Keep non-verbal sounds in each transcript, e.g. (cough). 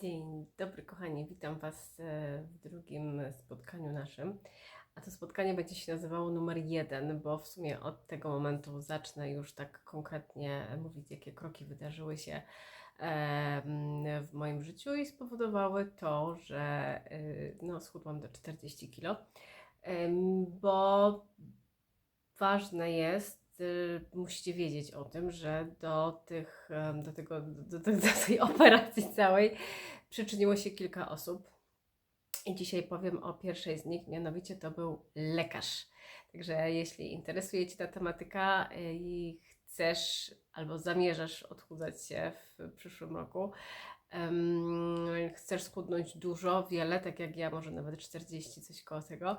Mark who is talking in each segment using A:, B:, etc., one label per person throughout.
A: Dzień dobry, kochani. Witam Was e, w drugim spotkaniu naszym. A to spotkanie będzie się nazywało numer jeden, bo w sumie od tego momentu zacznę już tak konkretnie mówić, jakie kroki wydarzyły się w moim życiu i spowodowały to, że e, no, schudłam do 40 kg. Bo ważne jest, y, musicie wiedzieć o tym, że do, tych, do, tego, do, do, do tej (laughs) operacji całej przyczyniło się kilka osób. I dzisiaj powiem o pierwszej z nich, mianowicie to był lekarz. Także jeśli interesuje Cię ta tematyka y, i chcesz albo zamierzasz odchudzać się w przyszłym roku, em, chcesz schudnąć dużo, wiele, tak jak ja, może nawet 40, coś koło tego,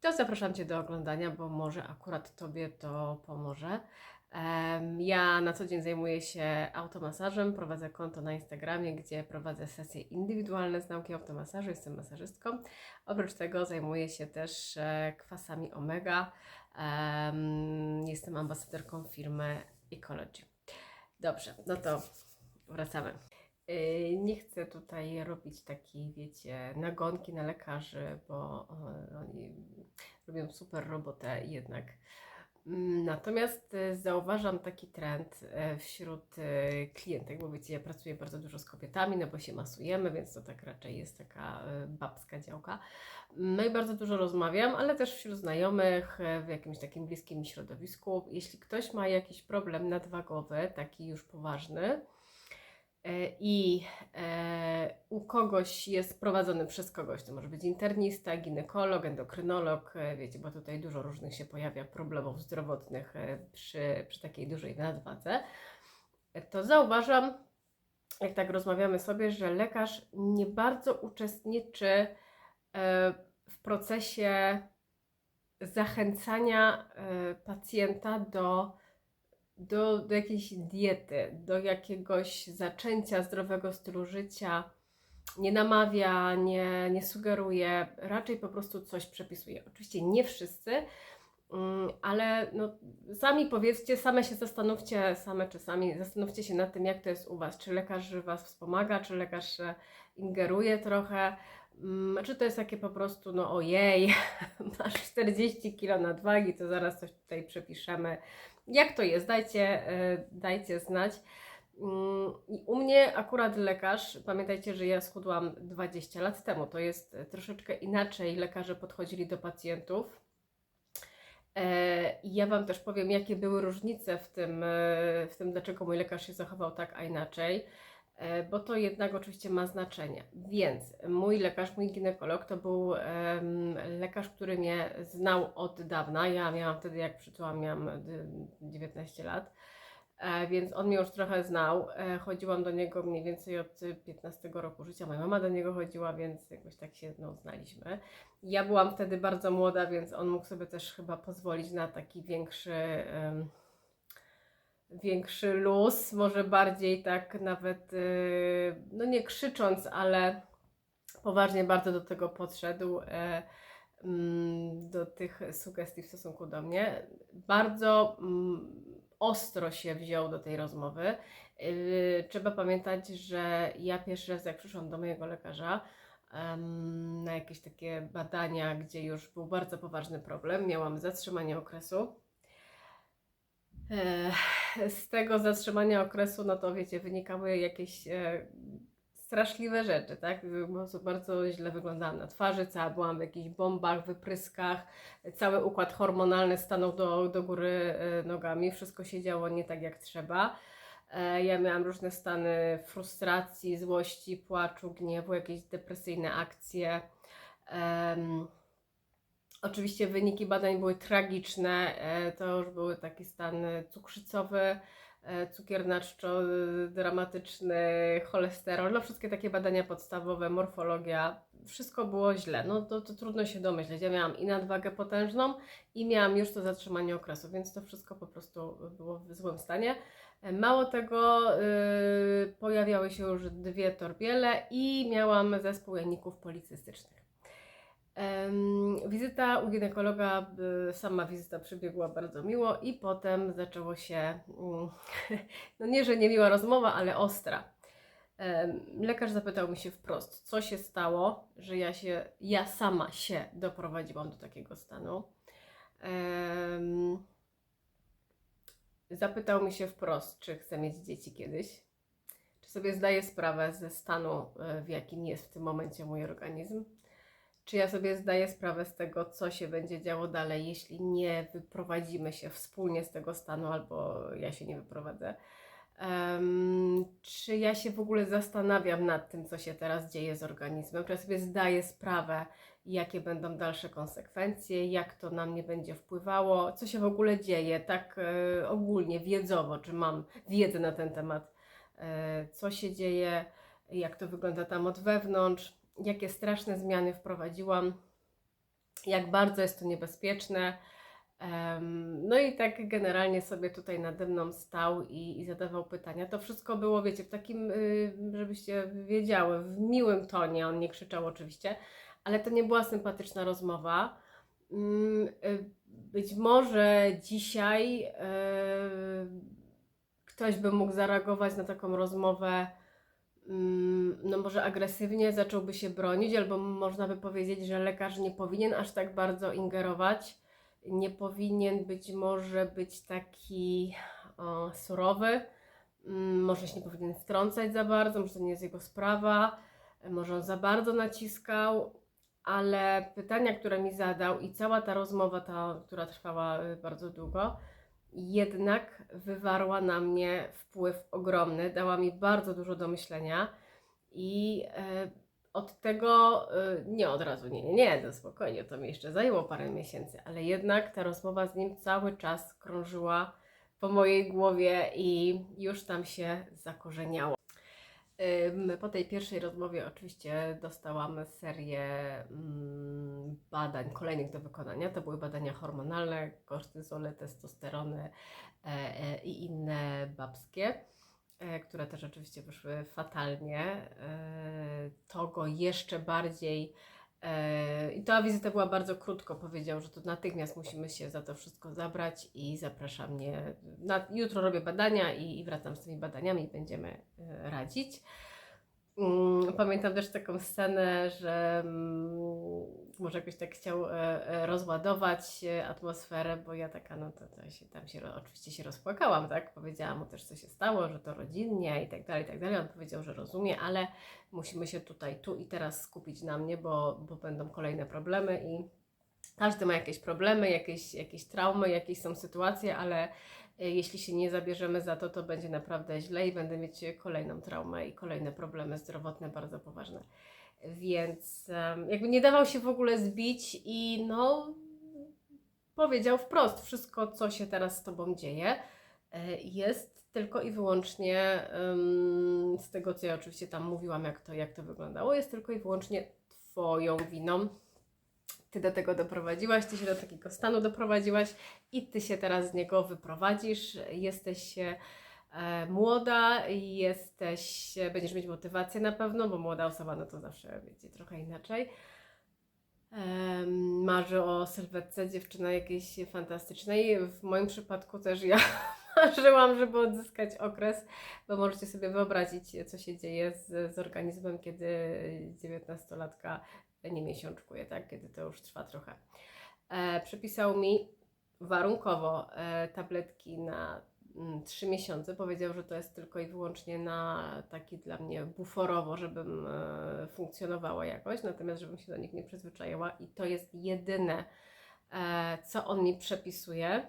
A: to zapraszam Cię do oglądania, bo może akurat Tobie to pomoże. Ja na co dzień zajmuję się automasażem, prowadzę konto na Instagramie, gdzie prowadzę sesje indywidualne z nauki automasażu, jestem masażystką. Oprócz tego zajmuję się też e, kwasami omega. Em, Jestem ambasadorką firmy Ecology. Dobrze, no to wracamy. Yy, Nie chcę tutaj robić takiej, wiecie, nagonki na lekarzy, bo oni robią super robotę jednak. Mm, Natomiast e, zauważam taki trend e, wśród e, klientek, bo wiecie, ja pracuję bardzo dużo z kobietami, no bo się masujemy, więc to tak raczej jest taka babska działka. No i bardzo dużo rozmawiam, ale też wśród znajomych, w jakimś takim bliskim środowisku. Jeśli ktoś ma jakiś problem nadwagowy, taki już poważny, i e, u kogoś jest prowadzony przez kogoś, to może być internista, ginekolog, endokrynolog, e, wiecie, bo tutaj dużo różnych się pojawia problemów zdrowotnych e, przy, przy takiej dużej nadwadze, e, to zauważam, jak tak rozmawiamy sobie, że lekarz nie bardzo uczestniczy e, w procesie zachęcania e, pacjenta do do, do jakiejś diety, do jakiegoś zaczęcia zdrowego stylu życia. Nie namawia, nie, nie sugeruje, raczej po prostu coś przepisuje. Oczywiście nie wszyscy, mm, ale no, sami powiedzcie, same się zastanówcie, same czy sami zastanówcie się nad tym, jak to jest u Was. Czy lekarz Was wspomaga, czy lekarz ingeruje trochę, Mm, czy to jest takie po prostu, no ojej, (laughs) masz 40 kg nadwagi, to zaraz coś tutaj przepiszemy. Jak to jest? Dajcie, e, dajcie znać. Mm, u mnie akurat lekarz, pamiętajcie, że ja schudłam 20 lat temu, to jest troszeczkę inaczej lekarze podchodzili do pacjentów. E, ja Wam też powiem, jakie były różnice w tym, e, w tym, dlaczego mój lekarz się zachował tak, a inaczej, bo to jednak oczywiście ma znaczenie. Więc mój lekarz, mój ginekolog to był lekarz, który mnie znał od dawna. Ja miałam wtedy, jak przytyłam, miałam y, 19 lat. E, więc on mnie już trochę znał. E, chodziłam do niego mniej więcej od y, 15 roku życia. Moja mama do niego chodziła, więc jakoś tak się no, znaliśmy. Ja byłam wtedy bardzo młoda, więc on mógł sobie też chyba pozwolić na taki większy, większy luz, może bardziej tak nawet, y, no nie krzycząc, ale poważnie bardzo do tego podszedł, e, mm, do tych sugestii w stosunku do mnie. Bardzo mm, ostro się wziął do tej rozmowy. Yy, Trzeba pamiętać, że ja pierwszy raz, jak przyszłam do mojego lekarza, na jakieś takie badania, gdzie już był bardzo poważny problem. Miałam zatrzymanie okresu. Z tego zatrzymania okresu, no to wiecie, wynikały jakieś e, straszliwe rzeczy, tak? Prostu bardzo źle wyglądałam na twarzy, cała byłam w jakichś bombach, wypryskach, cały układ hormonalny stanął do, do góry e, nogami, wszystko się działo nie tak jak trzeba. E, Ja miałam różne stany frustracji, złości, płaczu, gniewu, jakieś depresyjne akcje. Oczywiście wyniki badań były tragiczne. e, To już były taki stan e, cukrzycowy, e, cukier naczczo e, dramatyczny, cholesterol, no wszystkie takie badania podstawowe, morfologia, wszystko było źle. No to, to trudno się domyśleć. Ja miałam i nadwagę potężną i miałam już to zatrzymanie okresu, więc to wszystko po prostu było w złym stanie. Mało tego, y, pojawiały się już dwie torbiele i miałam zespół janików policystycznych. Wizyta u ginekologa, sama wizyta przebiegła bardzo miło i potem zaczęło się, mm, (laughs) no nie, że niemiła rozmowa, ale ostra. Lekarz zapytał mi się wprost, co się stało, że ja się, ja sama się doprowadziłam do takiego stanu. Zapytał mi się wprost, czy chcę mieć dzieci kiedyś, czy sobie zdaję sprawę ze stanu, e, w jakim jest w tym momencie mój organizm, czy ja sobie zdaję sprawę z tego, co się będzie działo dalej, jeśli nie wyprowadzimy się wspólnie z tego stanu, albo ja się nie wyprowadzę. Em, czy ja się w ogóle zastanawiam nad tym, co się teraz dzieje z organizmem, czy ja sobie zdaję sprawę, jakie będą dalsze konsekwencje, jak to na mnie będzie wpływało, co się w ogóle dzieje, tak e, ogólnie, wiedzowo, czy mam wiedzę na ten temat, e, co się dzieje, jak to wygląda tam od wewnątrz, jakie straszne zmiany wprowadziłam, jak bardzo jest to niebezpieczne. No i tak generalnie sobie tutaj nade mną stał i, i zadawał pytania. To wszystko było, wiecie, w takim, y, żebyście wiedziały, w miłym tonie. On nie krzyczał oczywiście, ale to nie była sympatyczna rozmowa. Mm, y, Być może dzisiaj y, ktoś by mógł zareagować na taką rozmowę, no może agresywnie, zacząłby się bronić, albo można by powiedzieć, że lekarz nie powinien aż tak bardzo ingerować. Nie powinien być może być taki o, surowy, Mm, może się nie powinien wtrącać za bardzo, może to nie jest jego sprawa, może on za bardzo naciskał, ale pytania, które mi zadał i cała ta rozmowa, ta, która trwała y, bardzo długo, jednak wywarła na mnie wpływ ogromny, dała mi bardzo dużo do myślenia i e, od tego, y, nie od razu, nie, nie, nie, to spokojnie, to mi jeszcze zajęło parę miesięcy, ale jednak ta rozmowa z nim cały czas krążyła po mojej głowie i już tam się zakorzeniało. Po tej pierwszej rozmowie oczywiście dostałam serię mm, badań kolejnych do wykonania. To były badania hormonalne, kortyzole, testosterony e, e, i inne babskie e, które też oczywiście wyszły fatalnie, to go jeszcze bardziej. E, I ta wizyta była bardzo krótko. Powiedział, że to natychmiast musimy się za to wszystko zabrać i zaprasza mnie. Na, jutro robię badania i, i wracam z tymi badaniami i będziemy e, radzić. Mm, Pamiętam też taką scenę, że mm, może jakoś tak chciał e, e, rozładować e, atmosferę, bo ja taka, no to, to się, tam się oczywiście się rozpłakałam, tak? Powiedziałam mu też, co się stało, że to rodzinnie i tak dalej, i tak dalej. On powiedział, że rozumie, ale musimy się tutaj, tu i teraz skupić na mnie, bo, bo będą kolejne problemy i każdy ma jakieś problemy, jakieś, jakieś traumy, jakieś są sytuacje, ale jeśli się nie zabierzemy za to, to będzie naprawdę źle i będę mieć kolejną traumę i kolejne problemy zdrowotne bardzo poważne. Więc jakby nie dawał się w ogóle zbić i no powiedział wprost, wszystko co się teraz z Tobą dzieje e, jest tylko i wyłącznie z tego, co ja oczywiście tam mówiłam, jak to, jak to wyglądało, jest tylko i wyłącznie Twoją winą. Ty do tego doprowadziłaś, ty się do takiego stanu doprowadziłaś i ty się teraz z niego wyprowadzisz. Jesteś e, młoda, jesteś, będziesz mieć motywację na pewno, bo młoda osoba no to zawsze wiecie trochę inaczej. Em, Marzy o sylwetce dziewczyna jakiejś fantastycznej. W moim przypadku też ja (laughs) marzyłam, żeby odzyskać okres, bo możecie sobie wyobrazić, co się dzieje z, z organizmem, kiedy 19-latka nie miesiączkuje, tak? kiedy to już trwa trochę. E, przepisał mi warunkowo e, tabletki na mm, 3 miesiące. Powiedział, że to jest tylko i wyłącznie na taki dla mnie buforowo, żebym e, funkcjonowała jakoś, natomiast żebym się do nich nie przyzwyczaiła i to jest jedyne, e, co on mi przepisuje,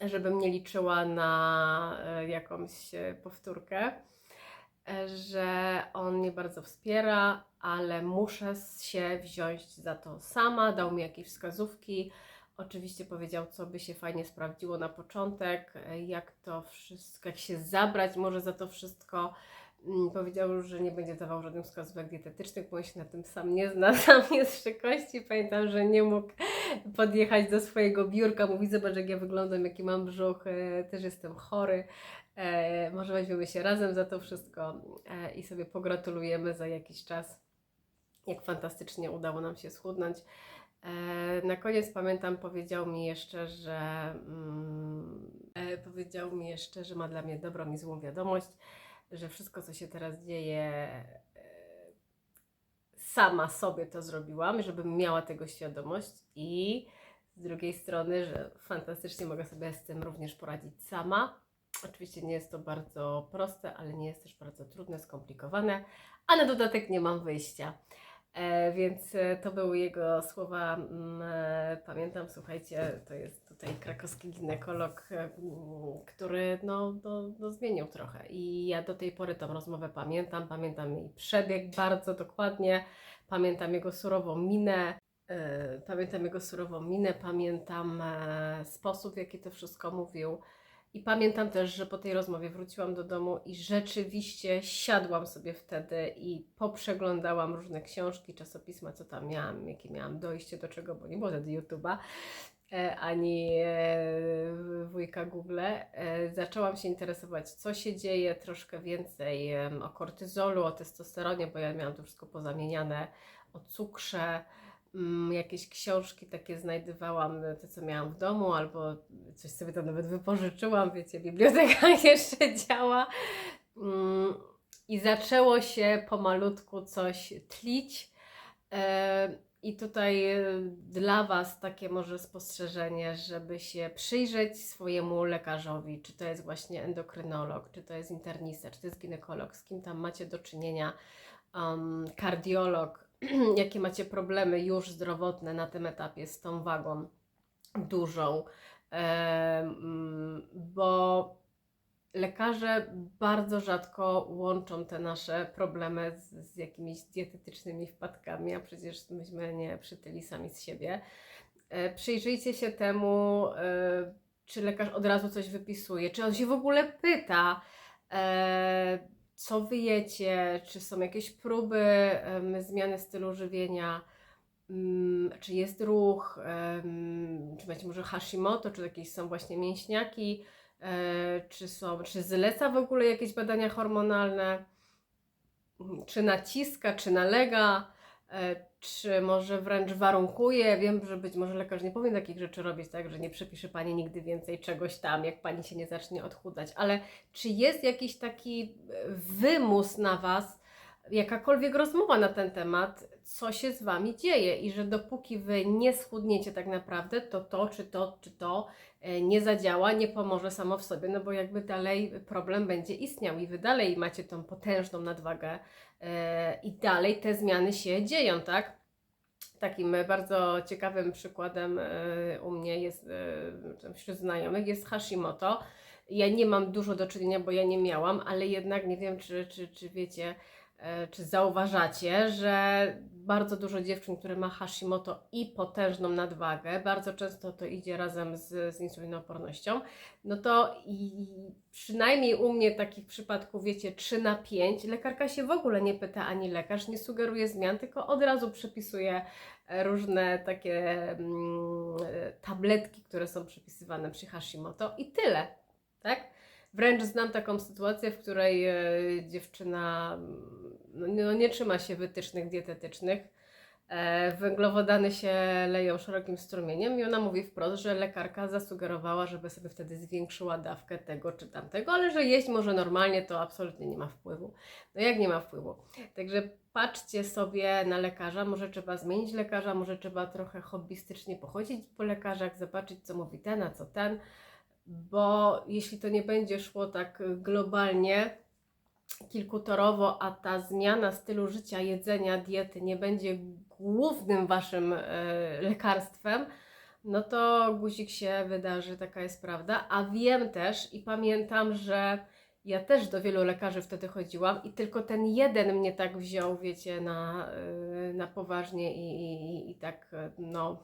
A: żebym nie liczyła na e, jakąś powtórkę że on mnie bardzo wspiera, ale muszę się wziąć za to sama. Dał mi jakieś wskazówki. Oczywiście powiedział, co by się fajnie sprawdziło na początek, e, jak to wszystko, jak się zabrać może za to wszystko. Mm, Powiedział, że nie będzie dawał żadnych wskazówek dietetycznych, bo on się na tym sam nie zna, (laughs) sam jest szykości. Pamiętam, że nie mógł podjechać do swojego biurka, mówi, zobacz jak ja wyglądam, jaki mam brzuch, e, też jestem chory. E, może weźmiemy się razem za to wszystko i sobie pogratulujemy za jakiś czas, jak fantastycznie udało nam się schudnąć. E, na koniec pamiętam, powiedział mi jeszcze, że mm, e, powiedział mi jeszcze, że ma dla mnie dobrą i złą wiadomość. że wszystko, co się teraz dzieje, e, sama sobie to zrobiłam, żebym miała tego świadomość i z drugiej strony, że fantastycznie mogę sobie z tym również poradzić sama. Oczywiście nie jest to bardzo proste, ale nie jest też bardzo trudne, skomplikowane, a na dodatek nie mam wyjścia. E, więc e, to były jego słowa. mm, E, pamiętam, słuchajcie, to jest tutaj krakowski ginekolog, mm, który no, no, no zmienił trochę. I ja do tej pory tą rozmowę pamiętam. Pamiętam jej przebieg bardzo dokładnie. Pamiętam jego surową minę. Pamiętam jego surową minę, pamiętam sposób, w jaki to wszystko mówił. I pamiętam też, że po tej rozmowie wróciłam do domu i rzeczywiście siadłam sobie wtedy i poprzeglądałam różne książki, czasopisma, co tam miałam, jakie miałam dojście do czego, bo nie było wtedy YouTube'a e, ani e, wujka Google. E, zaczęłam się interesować, co się dzieje, troszkę więcej o kortyzolu, o testosteronie, bo ja miałam to wszystko pozamieniane, o cukrze. Mm, jakieś książki takie znajdowałam, te co miałam w domu, albo coś sobie tam nawet wypożyczyłam, wiecie, biblioteka (laughs) jeszcze działa. Mm, I zaczęło się pomalutku coś tlić. E, I tutaj e, dla Was takie może spostrzeżenie, żeby się przyjrzeć swojemu lekarzowi, czy to jest właśnie endokrynolog, czy to jest internista, czy to jest ginekolog, z kim tam macie do czynienia, um, kardiolog, (clears throat) jakie macie problemy już zdrowotne na tym etapie z tą wagą dużą, bo lekarze bardzo rzadko łączą te nasze problemy z, z jakimiś dietetycznymi wpadkami, a przecież myśmy nie przytyli sami z siebie. E, Przyjrzyjcie się temu, e, czy lekarz od razu coś wypisuje, czy on się w ogóle pyta, e, co wyjecie, czy są jakieś próby zmiany stylu żywienia, mm, czy jest ruch, czy macie może Hashimoto, czy jakieś są właśnie mięśniaki, e, czy są, czy zleca w ogóle jakieś badania hormonalne, czy naciska, czy nalega, czy może wręcz warunkuje. Wiem, że być może lekarz nie powinien takich rzeczy robić, tak, że nie przepisze Pani nigdy więcej czegoś tam, jak Pani się nie zacznie odchudzać, ale czy jest jakiś taki e, wymus na Was, jakakolwiek rozmowa na ten temat, co się z Wami dzieje i że dopóki Wy nie schudniecie tak naprawdę, to to, czy to, czy to e, nie zadziała, nie pomoże samo w sobie, no bo jakby dalej problem będzie istniał i Wy dalej macie tą potężną nadwagę e, i dalej te zmiany się dzieją, tak? Takim e, bardzo ciekawym przykładem e, u mnie jest, e, wśród znajomych, jest Hashimoto. Ja nie mam dużo do czynienia, bo ja nie miałam, ale jednak nie wiem, czy, czy, czy wiecie, e, czy zauważacie, że bardzo dużo dziewczyn, które ma Hashimoto i potężną nadwagę, bardzo często to idzie razem z, z insulinoopornością, no to i przynajmniej u mnie takich przypadków, wiecie, 3 na 5, lekarka się w ogóle nie pyta ani lekarz, nie sugeruje zmian, tylko od razu przepisuje e, różne takie mm, e, tabletki, które są przypisywane przy Hashimoto i tyle, tak? Wręcz znam taką sytuację, w której e, dziewczyna no, no, nie trzyma się wytycznych dietetycznych. E, węglowodany się leją szerokim strumieniem i ona mówi wprost, że lekarka zasugerowała, żeby sobie wtedy zwiększyła dawkę tego czy tamtego, ale że jeść może normalnie, to absolutnie nie ma wpływu. No jak nie ma wpływu? Także patrzcie sobie na lekarza, może trzeba zmienić lekarza, może trzeba trochę hobbystycznie pochodzić po lekarzach, zobaczyć co mówi ten, a co ten bo jeśli to nie będzie szło tak globalnie, kilkutorowo, a ta zmiana stylu życia, jedzenia, diety nie będzie głównym waszym e, lekarstwem, no to guzik się wydarzy, taka jest prawda. A wiem też i pamiętam, że ja też do wielu lekarzy wtedy chodziłam i tylko ten jeden mnie tak wziął, wiecie, na, e, na poważnie i, i, i tak, e, no,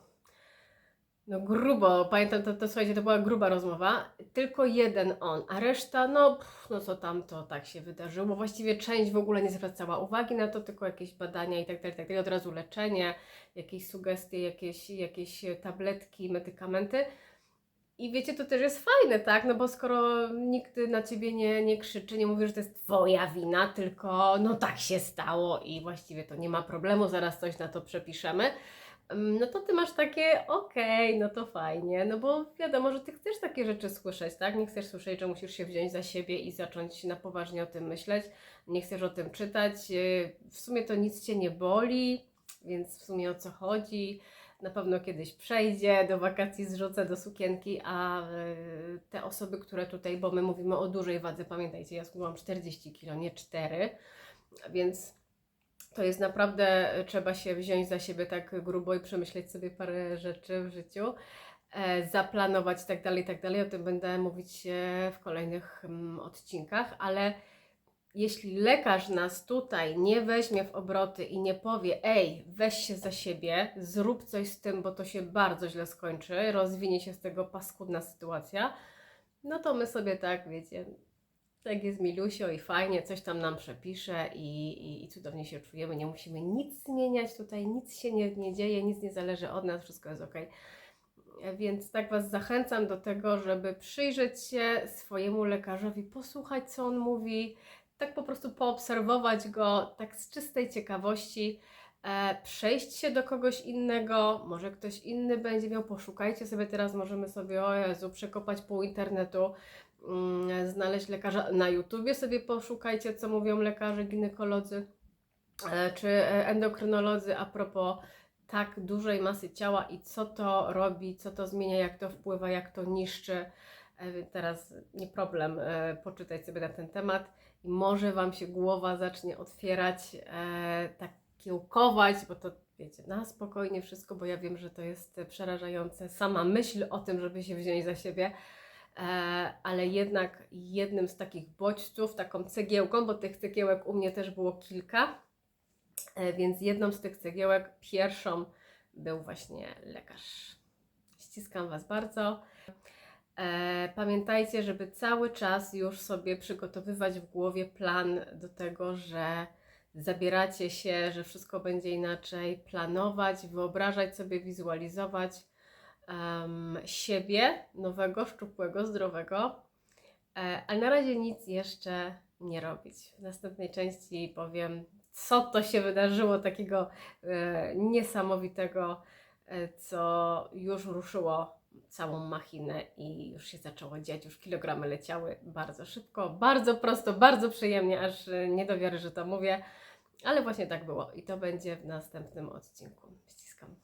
A: no grubo, pamiętam, to, to słuchajcie, to była gruba rozmowa. Tylko jeden on, a reszta, no, pff, no co tam, to tak się wydarzyło. Właściwie część w ogóle nie zwracała uwagi na to, tylko jakieś badania i tak dalej, tak dalej. Od razu leczenie, jakieś sugestie, jakieś, jakieś tabletki, medykamenty. I wiecie, to też jest fajne, tak? No bo skoro nikt na ciebie nie, nie krzyczy, nie mówi, że to jest twoja wina, tylko no tak się stało i właściwie to nie ma problemu, zaraz coś na to przepiszemy No to ty masz takie, okej, no to fajnie, no bo wiadomo, że ty chcesz takie rzeczy słyszeć, tak? Nie chcesz słyszeć, że musisz się wziąć za siebie i zacząć na poważnie o tym myśleć, nie chcesz o tym czytać, yy, w sumie to nic cię nie boli, więc w sumie o co chodzi? Na pewno kiedyś przejdzie, do wakacji zrzucę do sukienki, a yy, te osoby, które tutaj, bo my mówimy o dużej wadze, pamiętajcie, ja schudłam 40 kg, nie 4, więc to jest naprawdę, e, trzeba się wziąć za siebie tak grubo i przemyśleć sobie parę rzeczy w życiu, e, zaplanować i tak dalej, i tak dalej. O tym będę mówić e, w kolejnych mm, odcinkach, ale jeśli lekarz nas tutaj nie weźmie w obroty i nie powie, ej, weź się za siebie, zrób coś z tym, bo to się bardzo źle skończy, rozwinie się z tego paskudna sytuacja, no to my sobie tak, wiecie, tak jest milusio i fajnie, coś tam nam przepisze i, i, i cudownie się czujemy. Nie musimy nic zmieniać tutaj, nic się nie, nie dzieje, nic nie zależy od nas, wszystko jest ok. Więc tak Was zachęcam do tego, żeby przyjrzeć się swojemu lekarzowi, posłuchać, co on mówi, tak po prostu poobserwować go, tak z czystej ciekawości, e, przejść się do kogoś innego, może ktoś inny będzie miał, poszukajcie sobie teraz, możemy sobie, o Jezu, przekopać pół internetu, znaleźć lekarza. Na YouTubie sobie poszukajcie, co mówią lekarze, ginekolodzy e, czy e, endokrynolodzy a propos tak dużej masy ciała i co to robi, co to zmienia, jak to wpływa, jak to niszczy. E, Teraz nie problem poczytać sobie na ten temat i może Wam się głowa zacznie otwierać, tak kiełkować, bo to wiecie, na spokojnie wszystko, bo ja wiem, że to jest przerażające. Sama myśl o tym, żeby się wziąć za siebie, ale jednak jednym z takich bodźców, taką cegiełką, bo tych cegiełek u mnie też było kilka, e, więc jedną z tych cegiełek, pierwszą, był właśnie lekarz. Ściskam Was bardzo. E, Pamiętajcie, żeby cały czas już sobie przygotowywać w głowie plan do tego, że zabieracie się, że wszystko będzie inaczej, planować, wyobrażać sobie, wizualizować em, siebie, nowego, szczupłego, zdrowego, e, ale na razie nic jeszcze nie robić. W następnej części powiem, co to się wydarzyło takiego e, niesamowitego, e, co już ruszyło całą machinę i już się zaczęło dziać, już kilogramy leciały bardzo szybko, bardzo prosto, bardzo przyjemnie, aż e, nie do wiary, że to mówię, ale właśnie tak było i to będzie w następnym odcinku. Ściskam.